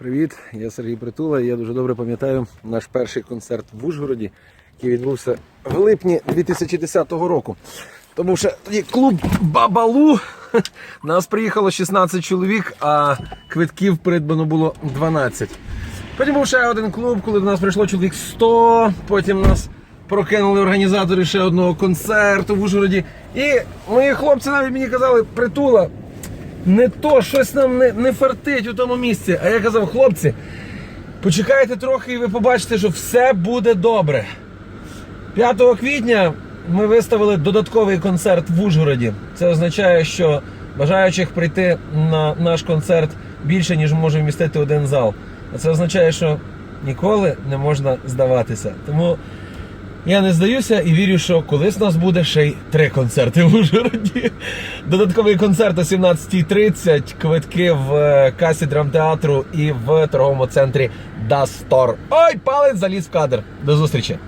Привіт, я Сергій Притула. Я дуже добре пам'ятаю наш перший концерт в Ужгороді, який відбувся в липні 2010 року. Тому що тоді клуб Бабалу. Нас приїхало 16 чоловік, а квитків придбано було 12. Потім був ще один клуб, коли до нас прийшло чоловік 100. Потім нас прокинули організатори ще одного концерту в Ужгороді. І мої хлопці навіть мені казали, притула, не то, щось нам не, не фартить у тому місці. А я казав, хлопці, почекайте трохи і ви побачите, що все буде добре. 5 квітня ми виставили додатковий концерт в Ужгороді. Це означає, що бажаючих прийти на наш концерт більше, ніж може вмістити один зал. А це означає, що ніколи не можна здаватися. Тому я не здаюся і вірю, що колись у нас буде ще й три концерти в Ужгороді. Додатковий концерт о 17.30, квитки в е, касі драмтеатру і в торговому центрі Дастор. Ой, палець заліз в кадр. До зустрічі!